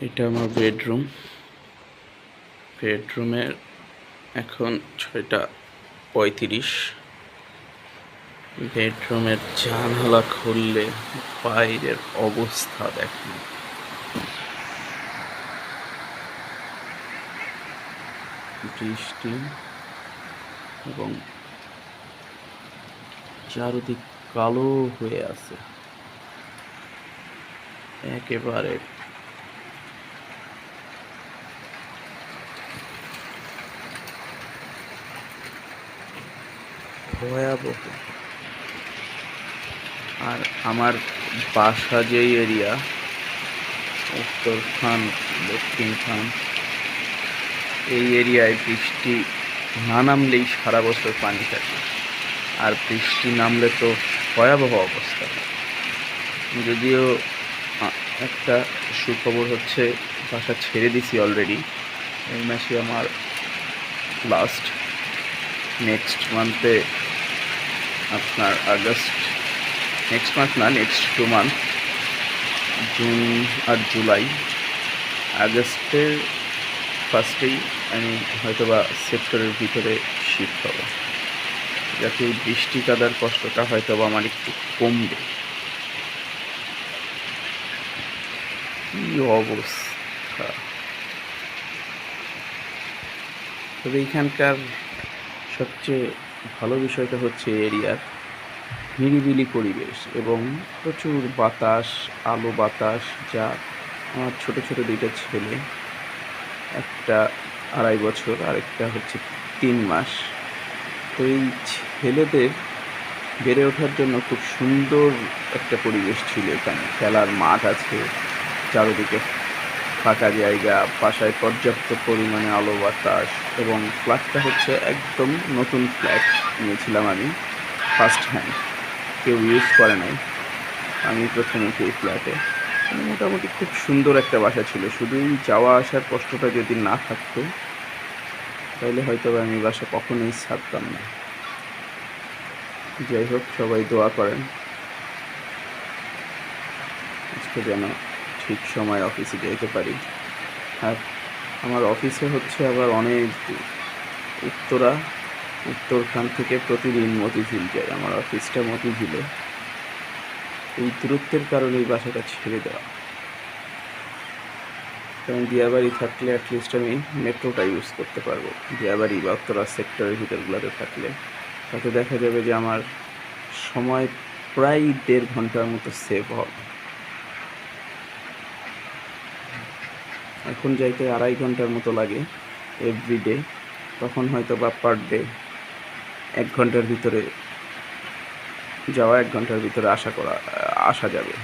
এটা আমার বেডরুম। বেডরুমের এখন ছয়টা পঁয়ত্রিশ। বেডরুমের জানালা খুললে বাইরের অবস্থা দেখেন। বৃষ্টি এবং চারদিক কালো হয়ে আছে। একেবারে ভয়াবহ। আর আমার বাসা যেই এরিয়া, উত্তর খান, দক্ষিণ খান, এই এরিয়ায় বৃষ্টি না নামলেই সারা বছর পানি থাকে। আর বৃষ্টি নামলে তো ভয়াবহ অবস্থা। যদিও একটা সুখবর হচ্ছে, বাসা ছেড়ে দিছি অলরেডি এই মাসে আমার লাস্ট নেক্সট মান্থে আপনার আগস্ট নেক্সট মান্থ না নেক্সট টু মান্থ জুন আর জুলাই আগস্টের ফার্স্টেই আমি হয়তোবা সেপ্টেম্বরের ভিতরে শিফট হব। যাতে বৃষ্টি কাদার কষ্টটা হয়তোবা আমার একটু কমবে। কি অবস্থা? তবে এইখানকার সবচেয়ে ভালো বিষয়টা হচ্ছে এরিয়ার নিরিবিলি পরিবেশ এবং প্রচুর বাতাস, আলো বাতাস, যা আমার ছোট ছোট দুইটা ছেলে, একটা আড়াই বছর, আরেকটা হচ্ছে তিন মাস। তো এই ছেলেদের বেড়ে ওঠার জন্য খুব সুন্দর একটা পরিবেশ ছিল এখানে। খেলার মাঠ আছে, চারিদিকে ফাঁকা জায়গা, বাসায় পর্যাপ্ত পরিমাণে আলো, বাতাস এবং ফ্ল্যাটটা হচ্ছে একদম নতুন ফ্ল্যাট নিয়েছিলাম আমি ফার্স্ট হ্যান্ড কেউ ইউজ করে নাই। আমি প্রথম উঠি এই ফ্ল্যাটে মোটামুটি খুব সুন্দর একটা বাসা ছিল। শুধু এই যাওয়া আসার কষ্টটা যদি না থাকতো, তাহলে হয়তো আমি বাসা কখনোই ছাড়তাম না। যাই হোক, সবাই দোয়া করেন। আজকে যেন ঠিক সময় অফিসে যেতে পারি। আর আমার অফিসে হচ্ছে আবার অনেক উত্তরা, উত্তরখান থেকে প্রতিদিন মতিঝিল যায়। আমার অফিসটা মতিঝিলে। এই দূরত্বের কারণে এই বাসাটা ছেড়ে দেওয়া। কারণ দিয়াবাড়ি থাকলে অ্যাটলিস্ট আমি মেট্রোটা ইউজ করতে পারব। দিয়াবাড়ি বা উত্তরা সেক্টরের ভিতরগুলোতে থাকলে। তাতে দেখা যাবে যে আমার সময় প্রায় দেড় ঘণ্টার মতো সেভ হবে। এখন যাইতে আড়াই ঘণ্টার মতো লাগে এভরিডে তখন হয়তো বা পার ডে এক ঘণ্টার ভিতরে যাওয়া, এক ঘণ্টার ভিতরে আশা করা, আসা যাবে।